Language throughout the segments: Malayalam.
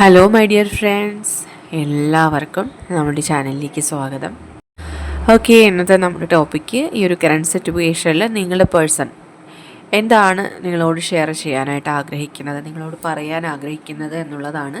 ഹലോ മൈ ഡിയർ ഫ്രണ്ട്സ് എല്ലാവർക്കും നമ്മുടെ ചാനലിലേക്ക് സ്വാഗതം. ഓക്കെ ഇന്നത്തെ നമ്മുടെ ടോപ്പിക്ക് ഈ ഒരു കറണ്ട് സിറ്റുവേഷനിൽ നിങ്ങളുടെ പേഴ്സൺ എന്താണ് നിങ്ങളോട് ഷെയർ ചെയ്യാനായിട്ട് ആഗ്രഹിക്കുന്നത്? നിങ്ങളോട് പറയാൻ ആഗ്രഹിക്കുന്നത് എന്നുള്ളതാണ്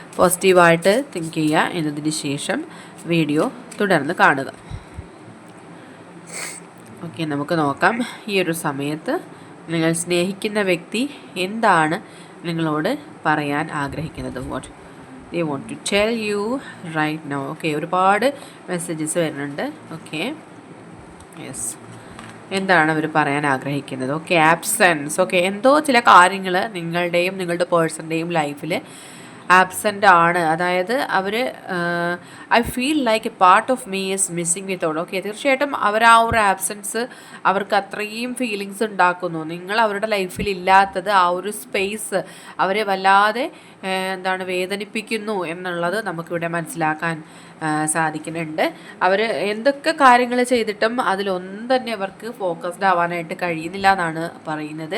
പോസിറ്റീവായിട്ട് തിങ്ക് ചെയ്യുക എന്നതിന് ശേഷം വീഡിയോ തുടർന്ന് കാണുക. ഓക്കെ നമുക്ക് നോക്കാം. ഈ ഒരു സമയത്ത് നിങ്ങൾ സ്നേഹിക്കുന്ന വ്യക്തി എന്താണ് നിങ്ങളോട് പറയാൻ ആഗ്രഹിക്കുന്നത്? What they want to tell you right no okay ഒരുപാട് മെസ്സേജസ് വരുന്നുണ്ട്. ഓക്കെ യെസ് എന്താണ് അവർ പറയാൻ ആഗ്രഹിക്കുന്നത്? ഓക്കെ ആബ്സെൻസ് ഓക്കെ എന്തോ ചില കാര്യങ്ങൾ നിങ്ങളുടെയും നിങ്ങളുടെ പേഴ്സന്റെയും ലൈഫിൽ ആബ്സെന്റ് ആണ്. അതായത് അവർ I feel like a part of me is missing without okay തീർച്ചയായിട്ടും അവർ ആ ഒരു ആബ്സെൻസ് അവർക്ക് അത്രയും ഫീലിങ്സ് ഉണ്ടാക്കുന്നു. നിങ്ങൾ അവരുടെ ലൈഫിൽ ഇല്ലാത്തത് ആ ഒരു സ്പേസ് അവരെ വല്ലാതെ എന്താണ് വേദനിപ്പിക്കുന്നു എന്നുള്ളത് നമുക്കിവിടെ മനസ്സിലാക്കാൻ സാധിക്കുന്നുണ്ട്. അവർ എന്തൊക്കെ കാര്യങ്ങൾ ചെയ്തിട്ടും അതിലൊന്നും തന്നെ അവർക്ക് ഫോക്കസ്ഡ് ആവാനായിട്ട് കഴിയുന്നില്ല എന്നാണ് പറയുന്നത്.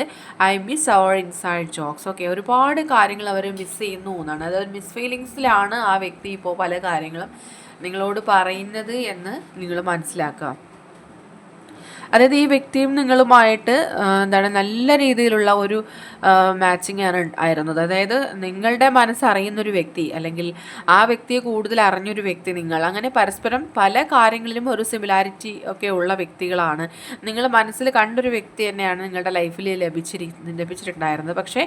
I miss our inside jokes okay ഒരുപാട് കാര്യങ്ങൾ അവർ മിസ് ചെയ്യുന്നു എന്നാണ്. അതായത് മിസ് ഫീലിങ്സിലാണ് ആ വ്യക്തി ഇപ്പോൾ പല കാര്യങ്ങളും നിങ്ങളോട് പറയുന്നത് എന്ന് നിങ്ങൾ മനസ്സിലാക്കുക. അതായത് ഈ വ്യക്തിയും നിങ്ങളുമായിട്ട് എന്താണ് നല്ല രീതിയിലുള്ള ഒരു മാച്ചിങ് ആണ് ആയിരുന്നത്. അതായത് നിങ്ങളുടെ മനസ്സറിയുന്നൊരു വ്യക്തി അല്ലെങ്കിൽ ആ വ്യക്തിയെ കൂടുതൽ അറിഞ്ഞൊരു വ്യക്തി നിങ്ങൾ. അങ്ങനെ പരസ്പരം പല കാര്യങ്ങളിലും ഒരു സിമിലാരിറ്റി ഒക്കെ ഉള്ള വ്യക്തികളാണ്. നിങ്ങൾ മനസ്സിൽ കണ്ടൊരു വ്യക്തി തന്നെയാണ് നിങ്ങളുടെ ലൈഫിൽ ലഭിച്ചിരി ലഭിച്ചിട്ടുണ്ടായിരുന്നത്. പക്ഷേ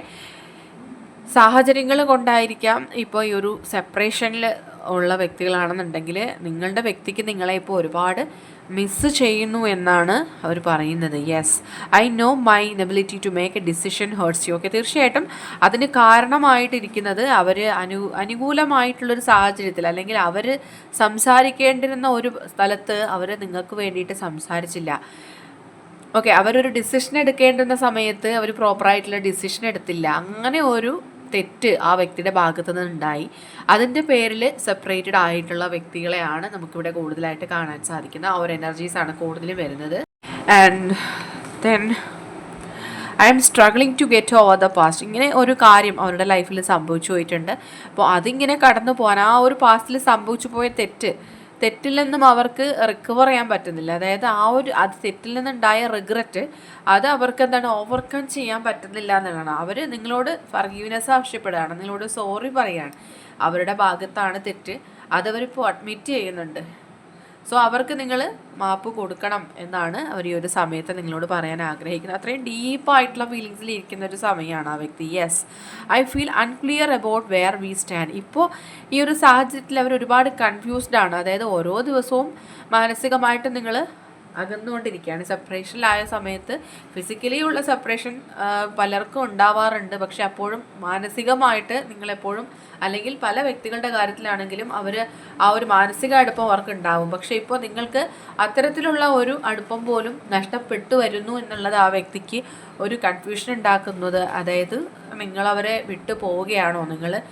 സാഹചര്യങ്ങൾ കൊണ്ടായിരിക്കാം ഇപ്പോൾ ഈ ഒരു സെപ്പറേഷനിൽ ഉള്ള വ്യക്തികളാണെന്നുണ്ടെങ്കിൽ നിങ്ങളുടെ വ്യക്തിക്ക് നിങ്ങളെ ഇപ്പോൾ ഒരുപാട് മിസ്സ് ചെയ്യുന്നു എന്നാണ് അവർ പറയുന്നത്. Yes I know my inability to make a decision hurts you okay തീർച്ചയായിട്ടും അതിന് കാരണമായിട്ടിരിക്കുന്നത് അവർ അനു അനുകൂലമായിട്ടുള്ളൊരു സാഹചര്യത്തിൽ അല്ലെങ്കിൽ അവർ സംസാരിക്കേണ്ടിരുന്ന ഒരു സ്ഥലത്ത് അവർ നിങ്ങൾക്ക് വേണ്ടിയിട്ട് സംസാരിച്ചില്ല. ഓക്കെ അവരൊരു ഡിസിഷൻ എടുക്കേണ്ടുന്ന സമയത്ത് അവർ പ്രോപ്പറായിട്ടുള്ള ഡിസിഷൻ എടുത്തില്ല. അങ്ങനെ ഒരു തെറ്റ് ആ വ്യക്തിയുടെ ഭാഗത്തു നിന്നുണ്ടായി. അതിന്റെ പേരിൽ സെപ്പറേറ്റഡ് ആയിട്ടുള്ള വ്യക്തികളെയാണ് നമുക്കിവിടെ കൂടുതലായിട്ട് കാണാൻ സാധിക്കുന്നത്. ആ ഒരു എനർജീസാണ് കൂടുതലും വരുന്നത്. And then I'm struggling to get over the past ഇങ്ങനെ ഒരു കാര്യം അവരുടെ ലൈഫിൽ സംഭവിച്ചു പോയിട്ടുണ്ട്. അപ്പോൾ അതിങ്ങനെ കടന്നു പോകാൻ ആ ഒരു പാസ്റ്റിൽ സംഭവിച്ചു പോയ തെറ്റ് തെറ്റിൽ നിന്നും അവർക്ക് റിക്കവർ ചെയ്യാൻ പറ്റുന്നില്ല. അതായത് ആ ഒരു അത് തെറ്റിൽ നിന്നുണ്ടായ റിഗ്രറ്റ് അത് അവർക്ക് എന്താണ് ഓവർകം ചെയ്യാൻ പറ്റുന്നില്ല എന്നുള്ളതാണ്. അവർ നിങ്ങളോട് ഫർഗീവ്നെസ് ആവശ്യപ്പെടുകയാണ്. നിങ്ങളോട് സോറി പറയുകയാണ്. അവരുടെ ഭാഗത്താണ് തെറ്റ്. അതവരിപ്പോൾ അഡ്മിറ്റ് ചെയ്യുന്നുണ്ട്. സോ അവർക്ക് നിങ്ങൾ മാപ്പ് കൊടുക്കണം എന്നാണ് അവർ ഈ ഒരു സമയത്ത് നിങ്ങളോട് പറയാൻ ആഗ്രഹിക്കുന്നത്. അത്രയും ഡീപ്പായിട്ടുള്ള ഫീലിങ്സിൽ ഇരിക്കുന്ന ഒരു സമയമാണ് ആ വ്യക്തി. Yes I feel unclear about where we stand ഇപ്പോൾ ഈ ഒരു സാഹചര്യത്തിൽ അവർ ഒരുപാട് കൺഫ്യൂസ്ഡ് ആണ്. അതായത് ഓരോ ദിവസവും മാനസികമായിട്ട് നിങ്ങൾ അകന്നുകൊണ്ടിരിക്കുകയാണ്. സെപ്പറേഷനിലായ സമയത്ത് ഫിസിക്കലി ഉള്ള സെപ്പറേഷൻ പലർക്കും ഉണ്ടാവാറുണ്ട്. പക്ഷെ അപ്പോഴും മാനസികമായിട്ട് നിങ്ങളെപ്പോഴും അല്ലെങ്കിൽ പല വ്യക്തികളുടെ കാര്യത്തിലാണെങ്കിലും അവർ ആ ഒരു മാനസിക അടുപ്പം അവർക്ക് ഉണ്ടാവും പക്ഷെ ഇപ്പോൾ നിങ്ങൾക്ക് അത്തരത്തിലുള്ള ഒരു അടുപ്പം പോലും നഷ്ടപ്പെട്ടു വരുന്നു എന്നുള്ളത് ആ വ്യക്തിക്ക് ഒരു കൺഫ്യൂഷൻ ഉണ്ടാക്കുന്നത്. അതായത് നിങ്ങളവരെ വിട്ടു പോവുകയാണോ? നിങ്ങൾ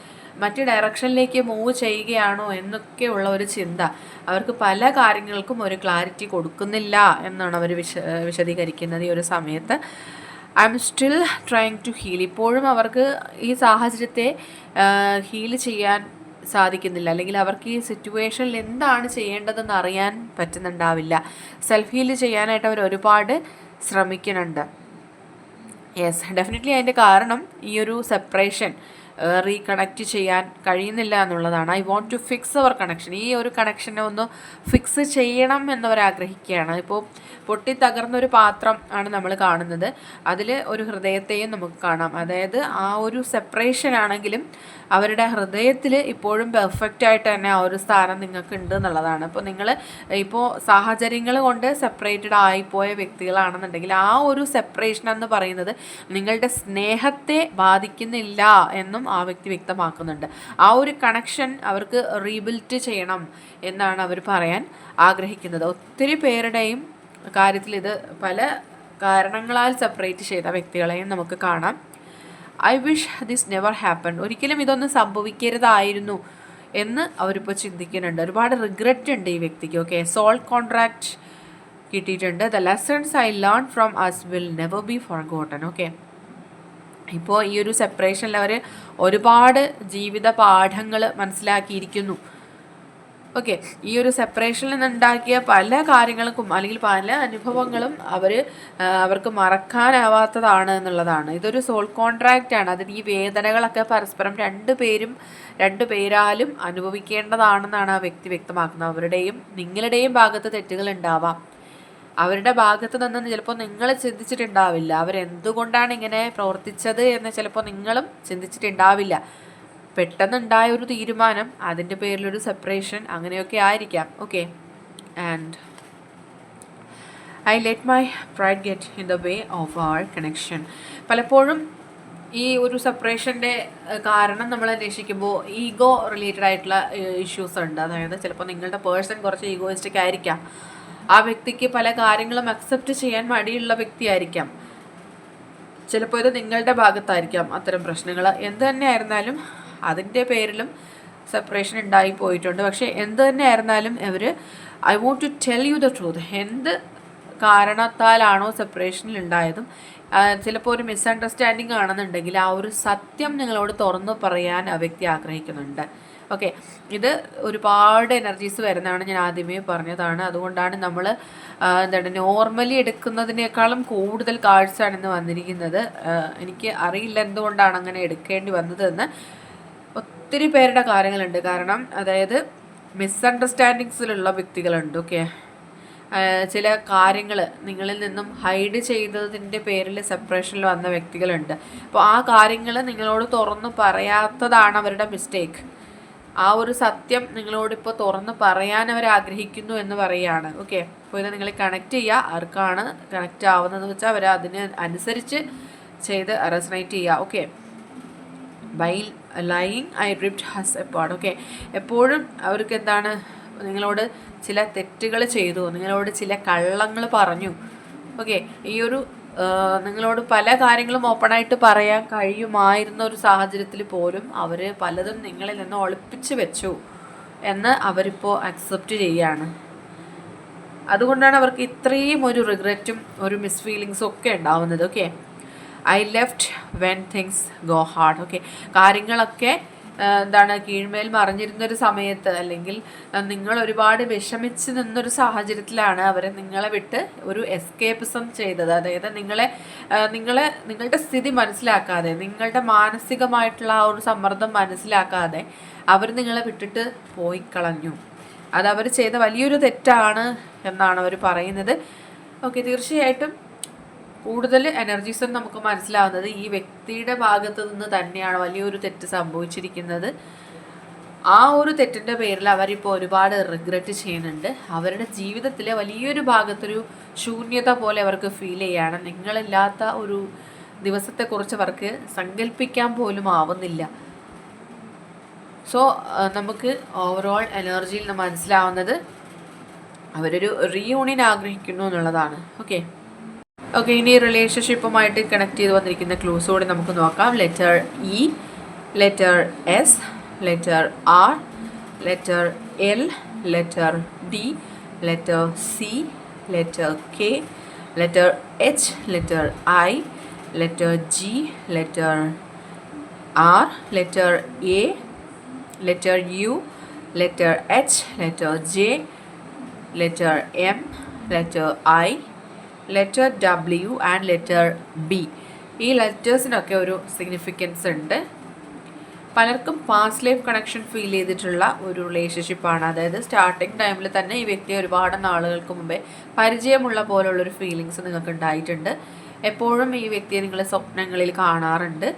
മറ്റ് ഡയറക്ഷനിലേക്ക് മൂവ് ചെയ്യുകയാണോ എന്നൊക്കെയുള്ള ഒരു ചിന്ത. അവർക്ക് പല കാര്യങ്ങൾക്കും ഒരു ക്ലാരിറ്റി കൊടുക്കുന്നില്ല എന്നാണ് അവർ വിശ വിശദീകരിക്കുന്നത് ഈ ഒരു സമയത്ത്. I'm still trying to heal ഇപ്പോഴും അവർക്ക് ഈ സാഹചര്യത്തെ ഹീൽ ചെയ്യാൻ സാധിക്കുന്നില്ല. അല്ലെങ്കിൽ അവർക്ക് ഈ സിറ്റുവേഷനിൽ എന്താണ് ചെയ്യേണ്ടതെന്ന് അറിയാൻ പറ്റുന്നുണ്ടാവില്ല. സെൽഫ് ഹീൽ ചെയ്യാനായിട്ട് അവർ ഒരുപാട് ശ്രമിക്കുന്നുണ്ട്. യെസ് ഡെഫിനറ്റ്ലി അതിന്റെ കാരണം ഈ ഒരു സെപ്പറേഷൻ റീകണക്റ്റ് ചെയ്യാൻ കഴിയുന്നില്ല എന്നുള്ളതാണ്. I want to fix our connection ഈ ഒരു കണക്ഷനെ ഒന്ന് ഫിക്സ് ചെയ്യണം എന്നവർ ആഗ്രഹിക്കുകയാണ്. ഇപ്പോൾ പൊട്ടി തകർന്നൊരു പാത്രം ആണ് നമ്മൾ കാണുന്നത്. അതിൽ ഒരു ഹൃദയത്തെയും നമുക്ക് കാണാം. അതായത് ആ ഒരു സെപ്പറേഷൻ ആണെങ്കിലും അവരുടെ ഹൃദയത്തിൽ ഇപ്പോഴും പെർഫെക്റ്റ് ആയിട്ട് തന്നെ ആ ഒരു സ്ഥാനം നിങ്ങൾക്ക് ഉണ്ട് എന്നുള്ളതാണ്. അപ്പോൾ നിങ്ങൾ ഇപ്പോൾ സാഹചര്യങ്ങൾ കൊണ്ട് സെപ്പറേറ്റഡ് ആയിപ്പോയ വ്യക്തികളാണെന്നുണ്ടെങ്കിൽ ആ ഒരു സെപ്പറേഷൻ എന്ന് പറയുന്നത് നിങ്ങളുടെ സ്നേഹത്തെ ബാധിക്കുന്നില്ല എന്നും ആ വ്യക്തി വ്യക്തമാക്കുന്നുണ്ട്. ആ ഒരു കണക്ഷൻ അവർക്ക് റീബിൽറ്റ് ചെയ്യണം എന്നാണ് അവർ പറയാൻ ആഗ്രഹിക്കുന്നത്. ഒത്തിരി പേരുടെയും കാര്യത്തിൽ ഇത് പല കാരണങ്ങളാൽ സെപ്പറേറ്റ് ചെയ്ത വ്യക്തികളെയും നമുക്ക് കാണാം. I wish this never happen ഒരിക്കലും ഇതൊന്നും സംഭവിക്കരുതായിരുന്നു എന്ന് അവരിപ്പോൾ ചിന്തിക്കുന്നുണ്ട്. ഒരുപാട് റിഗ്രറ്റ് ഉണ്ട് ഈ വ്യക്തിക്ക്. ഓക്കെ സോൾ കോൺട്രാക്റ്റ് കിട്ടിയിട്ടുണ്ട്. The lessons I learn from us will never be forgotten okay ഇപ്പോൾ ഈ ഒരു സെപ്പറേഷനിൽ അവർ ഒരുപാട് ജീവിത പാഠങ്ങൾ മനസ്സിലാക്കിയിരിക്കുന്നു. ഓക്കെ. ഈ ഒരു സെപ്പറേഷനിൽ നിന്നുണ്ടാക്കിയ പല കാര്യങ്ങൾക്കും അല്ലെങ്കിൽ പല അനുഭവങ്ങളും അവർ അവർക്ക് മറക്കാനാവാത്തതാണ് എന്നുള്ളതാണ്. ഇതൊരു സോൾ കോൺട്രാക്റ്റ് ആണ്. അതിന് ഈ വേദനകളൊക്കെ പരസ്പരം രണ്ടു പേരും രണ്ടു പേരാലും അനുഭവിക്കേണ്ടതാണെന്നാണ് ആ വ്യക്തി വ്യക്തമാക്കുന്നത്. അവരുടെയും നിങ്ങളുടെയും ഭാഗത്ത് തെറ്റുകൾ ഉണ്ടാവാം. അവരുടെ ഭാഗത്ത് നിന്ന് ചിലപ്പോൾ നിങ്ങൾ ചിന്തിച്ചിട്ടുണ്ടാവില്ല. അവരെന്തുകൊണ്ടാണ് ഇങ്ങനെ പ്രവർത്തിച്ചത് എന്ന് ചിലപ്പോൾ നിങ്ങളും ചിന്തിച്ചിട്ടുണ്ടാവില്ല. പെട്ടെന്നുണ്ടായ ഒരു തീരുമാനം അതിന്റെ പേരിലൊരു സെപ്പറേഷൻ അങ്ങനെയൊക്കെ ആയിരിക്കാം. Okay and I let my pride get in the way of our connection പലപ്പോഴും ഈ ഒരു സെപ്പറേഷന്റെ കാരണം നമ്മൾ അന്വേഷിക്കുമ്പോൾ ഈഗോ റിലേറ്റഡ് ആയിട്ടുള്ള ഇഷ്യൂസ് ഉണ്ട്. അതായത് ചിലപ്പോൾ നിങ്ങളുടെ പേഴ്സൺ കുറച്ച് ഈഗോയിസ്റ്റിക് ആയിരിക്കാം. ആ വ്യക്തിക്ക് പല കാര്യങ്ങളും അക്സെപ്റ്റ് ചെയ്യാൻ മടിയുള്ള വ്യക്തിയായിരിക്കാം. ചിലപ്പോൾ ഇത് നിങ്ങളുടെ ഭാഗത്തായിരിക്കാം അത്തരം പ്രശ്നങ്ങൾ എന്ത് തന്നെ ആയിരുന്നാലും അതിന്റെ പേരിലും സെപ്പറേഷൻ ഉണ്ടായി പോയിട്ടുണ്ട്. പക്ഷേ എന്ത് തന്നെ ആയിരുന്നാലും അവർ I want to tell you the truth എന്ത് കാരണത്താലാണോ സെപ്പറേഷനിൽ ഉണ്ടായതും ചിലപ്പോൾ ഒരു മിസ്അണ്ടർസ്റ്റാൻഡിങ് ആണെന്നുണ്ടെങ്കിൽ ആ ഒരു സത്യം നിങ്ങളോട് തുറന്നു പറയാൻ ആ വ്യക്തി ആഗ്രഹിക്കുന്നുണ്ട്. ഓക്കെ ഇത് ഒരുപാട് എനർജീസ് വരുന്നതാണ് ഞാൻ ആദ്യമേ പറഞ്ഞതാണ്. അതുകൊണ്ടാണ് നമ്മൾ എന്താണ് നോർമലി എടുക്കുന്നതിനേക്കാളും കൂടുതൽ കാഴ്ചയാണ് ഇന്ന് വന്നിരിക്കുന്നത്. എനിക്ക് അറിയില്ല എന്തുകൊണ്ടാണ് അങ്ങനെ എടുക്കേണ്ടി വന്നതെന്ന്. ഒത്തിരി പേരുടെ കാര്യങ്ങളുണ്ട്. കാരണം അതായത് മിസ്അണ്ടർസ്റ്റാൻഡിങ്സിലുള്ള വ്യക്തികളുണ്ട്. ഓക്കെ ചില കാര്യങ്ങൾ നിങ്ങളിൽ നിന്നും ഹൈഡ് ചെയ്തതിന്റെ പേരിൽ സെപ്പറേഷനിൽ വന്ന വ്യക്തികളുണ്ട്. അപ്പോൾ ആ കാര്യങ്ങൾ നിങ്ങളോട് തുറന്നു പറയാത്തതാണ് അവരുടെ മിസ്റ്റേക്ക് ആ ഒരു സത്യം നിങ്ങളോട് ഇപ്പോൾ തുറന്ന് പറയാൻ അവർ ആഗ്രഹിക്കുന്നു എന്ന് പറയുകയാണ്. ഓക്കെ അപ്പോൾ ഇത് നിങ്ങൾ കണക്ട് ചെയ്യുക. ആർക്കാണ് കണക്റ്റ് ആവുന്നത് വെച്ചാൽ അവർ അതിന് അനുസരിച്ച് ചെയ്ത് റെസനേറ്റ് ചെയ്യുക. Okay by lying I ripped us apart okay എപ്പോഴും അവർക്ക് എന്താണ്? നിങ്ങളോട് ചില തെറ്റുകൾ ചെയ്തു. നിങ്ങളോട് ചില കള്ളങ്ങൾ പറഞ്ഞു. ഓക്കെ ഈ ഒരു നിങ്ങളോട് പല കാര്യങ്ങളും ഓപ്പണായിട്ട് പറയാൻ കഴിയുമായിരുന്ന ഒരു സാഹചര്യത്തിൽ പോലും അവർ പലതും നിങ്ങളിൽ നിന്ന് ഒളിപ്പിച്ച് വെച്ചു എന്ന് അവരിപ്പോൾ അക്സെപ്റ്റ് ചെയ്യാണ്. അതുകൊണ്ടാണ് അവർക്ക് ഇത്രയും ഒരു റിഗ്രറ്റും ഒരു മിസ് ഫീലിങ്സും ഒക്കെ ഉണ്ടാവുന്നത് okay I left when things go hard okay കാര്യങ്ങളൊക്കെ എന്താണ് കീഴ്മേൽ മറിഞ്ഞിരുന്നൊരു സമയത്ത് അല്ലെങ്കിൽ നിങ്ങൾ ഒരുപാട് വിഷമിച്ച് നിന്നൊരു സാഹചര്യത്തിലാണ് അവരെ നിങ്ങളെ വിട്ട് ഒരു എസ്കേപ്പിസം ചെയ്തത്. അതായത് നിങ്ങളെ നിങ്ങളെ നിങ്ങളുടെ സ്ഥിതി മനസ്സിലാക്കാതെ നിങ്ങളുടെ മാനസികമായിട്ടുള്ള ആ ഒരു സമ്മർദ്ദം മനസ്സിലാക്കാതെ അവർ നിങ്ങളെ വിട്ടിട്ട് പോയി കളഞ്ഞു അത് അവർ ചെയ്ത വലിയൊരു തെറ്റാണ് എന്നാണ് അവർ പറയുന്നത്. ഓക്കെ തീർച്ചയായിട്ടും കൂടുതൽ എനർജീസും നമുക്ക് മനസ്സിലാവുന്നത്. ഈ വ്യക്തിയുടെ ഭാഗത്തു നിന്ന് തന്നെയാണ് വലിയൊരു തെറ്റ് സംഭവിച്ചിരിക്കുന്നത്. ആ ഒരു തെറ്റിന്റെ പേരിൽ അവരിപ്പോൾ ഒരുപാട് റിഗ്രറ്റ് ചെയ്യുന്നുണ്ട്. അവരുടെ ജീവിതത്തിലെ വലിയൊരു ഭാഗത്തൊരു ശൂന്യത പോലെ അവർക്ക് ഫീൽ ചെയ്യാണ്. നിങ്ങളില്ലാത്ത ഒരു ദിവസത്തെക്കുറിച്ച് അവർക്ക് സങ്കല്പിക്കാൻ പോലും ആവുന്നില്ല. സോ നമുക്ക് ഓവറോൾ എനർജിയിൽ മനസ്സിലാവുന്നത് അവരൊരു റീയൂണിയൻ ആഗ്രഹിക്കുന്നു എന്നുള്ളതാണ്. ഓക്കെ ഓക്കെ ഇനി റിലേഷൻഷിപ്പുമായിട്ട് കണക്ട് ചെയ്ത് വന്നിരിക്കുന്ന ക്ലൂസ് കൂടി നമുക്ക് നോക്കാം. Letter E letter S letter R letter L letter D letter C letter K letter H letter I letter G letter R letter A letter U letter H letter J letter M letter I letter W and letter B ഈ ലെറ്റേഴ്സിനൊക്കെ ഒരു സിഗ്നിഫിക്കൻസ് ഉണ്ട്. പലർക്കും പാസ്റ്റ് ലൈഫ് കണക്ഷൻ ഫീൽ ചെയ്തിട്ടുള്ള ഒരു റിലേഷൻഷിപ്പാണ് അതായത് സ്റ്റാർട്ടിങ് ടൈമിൽ തന്നെ ഈ വ്യക്തിയെ ഒരുപാട് നാളുകൾക്ക് മുമ്പേ പരിചയമുള്ള പോലുള്ളൊരു ഫീലിങ്സ് നിങ്ങൾക്ക് ഉണ്ടായിട്ടുണ്ട്. എപ്പോഴും ഈ വ്യക്തിയെ നിങ്ങൾ സ്വപ്നങ്ങളിൽ കാണാറുണ്ട്.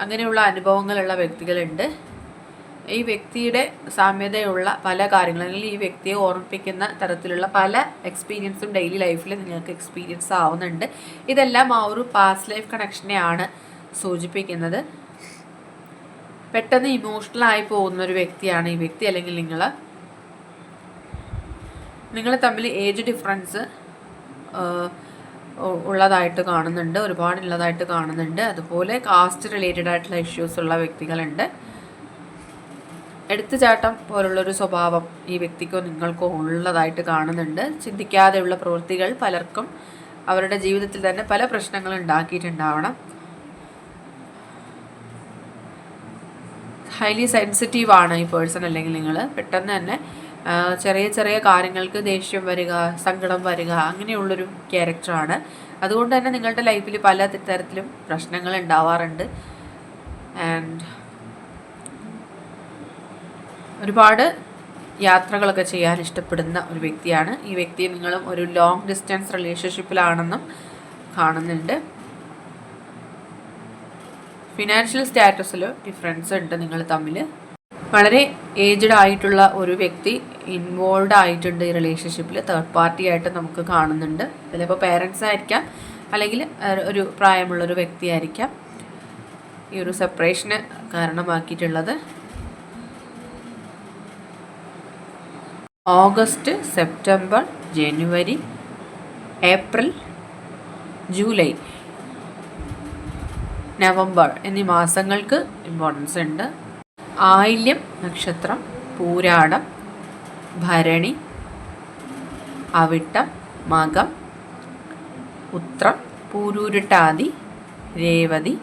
അങ്ങനെയുള്ള അനുഭവങ്ങളുള്ള വ്യക്തികളുണ്ട്. ഈ വ്യക്തിയുടെ സാമ്യതയുള്ള പല കാര്യങ്ങളും അല്ലെങ്കിൽ ഈ വ്യക്തിയെ ഓർമ്മിപ്പിക്കുന്ന തരത്തിലുള്ള പല എക്സ്പീരിയൻസും ഡെയിലി ലൈഫിൽ നിങ്ങൾക്ക് എക്സ്പീരിയൻസ് ആവുന്നുണ്ട്. ഇതെല്ലാം ആ ഒരു പാസ്റ്റ് ലൈഫ് കണക്ഷനെയാണ് സൂചിപ്പിക്കുന്നത്. പെട്ടെന്ന് ഇമോഷണൽ ആയി പോകുന്ന ഒരു വ്യക്തിയാണ് ഈ വ്യക്തി അല്ലെങ്കിൽ നിങ്ങൾ. നിങ്ങൾ തമ്മിൽ ഏജ് ഡിഫറൻസ് ഉള്ളതായിട്ട് കാണുന്നുണ്ട് ഒരുപാട് ഉള്ളതായിട്ട് കാണുന്നുണ്ട്. അതുപോലെ കാസ്റ്റ് റിലേറ്റഡ് ആയിട്ടുള്ള ഇഷ്യൂസ് ഉള്ള വ്യക്തികളുണ്ട്. എടുത്തുചാട്ടം പോലുള്ളൊരു സ്വഭാവം ഈ വ്യക്തിക്കോ നിങ്ങൾക്കോ ഉള്ളതായിട്ട് കാണുന്നുണ്ട്. ചിന്തിക്കാതെയുള്ള പ്രവൃത്തികൾ പലർക്കും അവരുടെ ജീവിതത്തിൽ തന്നെ പല പ്രശ്നങ്ങൾ ഉണ്ടാക്കിയിട്ടുണ്ടാവണം. ഹൈലി സെൻസിറ്റീവ് ആണ് ഈ പേഴ്സൺ അല്ലെങ്കിൽ നിങ്ങൾ പെട്ടെന്ന് തന്നെ ചെറിയ ചെറിയ കാര്യങ്ങൾക്ക് ദേഷ്യം വരിക സങ്കടം വരിക അങ്ങനെയുള്ളൊരു ക്യാരക്ടറാണ് അതുകൊണ്ട് തന്നെ നിങ്ങളുടെ ലൈഫിൽ പല തരത്തിലും പ്രശ്നങ്ങൾ ഉണ്ടാവാറുണ്ട്. ആൻഡ് ഒരുപാട് യാത്രകളൊക്കെ ചെയ്യാൻ ഇഷ്ടപ്പെടുന്ന ഒരു വ്യക്തിയാണ്. ഈ വ്യക്തി നിങ്ങളും ഒരു ലോങ് ഡിസ്റ്റൻസ് റിലേഷൻഷിപ്പിലാണെന്നും കാണുന്നുണ്ട്. ഫിനാൻഷ്യൽ സ്റ്റാറ്റസിൽ ഡിഫറൻസ് ഉണ്ട് നിങ്ങൾ തമ്മിൽ വളരെ ഏജ്ഡ് ആയിട്ടുള്ള ഒരു വ്യക്തി ഇൻവോൾവ് ആയിട്ടുണ്ട് ഈ റിലേഷൻഷിപ്പിൽ തേർഡ് പാർട്ടി ആയിട്ട് നമുക്ക് കാണുന്നുണ്ട്. ചിലപ്പോൾ പേരൻസ് ആയിരിക്കാം. അല്ലെങ്കിൽ ഒരു പ്രായമുള്ളൊരു വ്യക്തിയായിരിക്കാം. ഈ ഒരു സെപ്പറേഷന് കാരണമാക്കിയിട്ടുള്ളത്. ഓഗസ്റ്റ് സെപ്റ്റംബർ ജനുവരി ഏപ്രിൽ ജൂലൈ. നവംബർ എന്നീ മാസങ്ങൾക്ക് ഇമ്പോർട്ടൻസ് ഉണ്ട്. ആയില്യം നക്ഷത്രം പൂരാടം ഭരണി അവിട്ടം മകം ഉത്രം പൂരൂരുട്ടാതി രേവതി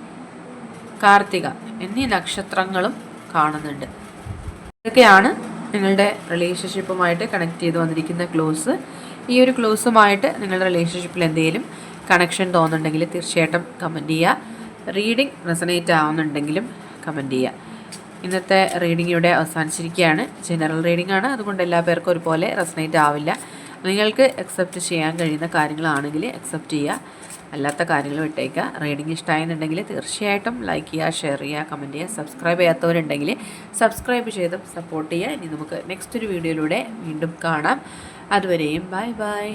കാർത്തിക എന്നീ നക്ഷത്രങ്ങളും കാണുന്നുണ്ട്. ഇതൊക്കെയാണ് നിങ്ങളുടെ റിലേഷൻഷിപ്പുമായിട്ട് കണക്ട് ചെയ്ത് വന്നിരിക്കുന്ന ക്ലോസ് ഈ ഒരു ക്ലോസുമായിട്ട് നിങ്ങളുടെ റിലേഷൻഷിപ്പിൽ എന്തെങ്കിലും കണക്ഷൻ തോന്നുന്നുണ്ടെങ്കിൽ തീർച്ചയായിട്ടും കമന്റ് ചെയ്യുക. റീഡിംഗ് റെസനേറ്റ് ആവുന്നുണ്ടെങ്കിലും കമന്റ് ചെയ്യുക. ഇന്നത്തെ റീഡിംഗ് ഇവിടെ അവസാനിച്ചിരിക്കുകയാണ്. ജനറൽ റീഡിംഗ് ആണ്. അതുകൊണ്ട് എല്ലാ പേർക്കും ഒരുപോലെ റെസനേറ്റ് ആവില്ല. നിങ്ങൾക്ക് അക്സെപ്റ്റ് ചെയ്യാൻ കഴിയുന്ന കാര്യങ്ങളാണെങ്കിൽ അക്സെപ്റ്റ് ചെയ്യുക. അല്ലാത്ത കാര്യങ്ങൾ വിട്ടേക്കുക റീഡിംഗ് ഇഷ്ടമായെന്നുണ്ടെങ്കിൽ തീർച്ചയായിട്ടും ലൈക്ക് ചെയ്യുക ഷെയർ ചെയ്യുക കമന്റ് ചെയ്യുക സബ്സ്ക്രൈബ് ചെയ്യാത്തവരുണ്ടെങ്കിൽ സബ്സ്ക്രൈബ് ചെയ്തും സപ്പോർട്ട് ചെയ്യുക. ഇനി നമുക്ക് നെക്സ്റ്റ് ഒരു വീഡിയോയിലൂടെ വീണ്ടും കാണാം. അതുവരെയും ബൈ ബൈ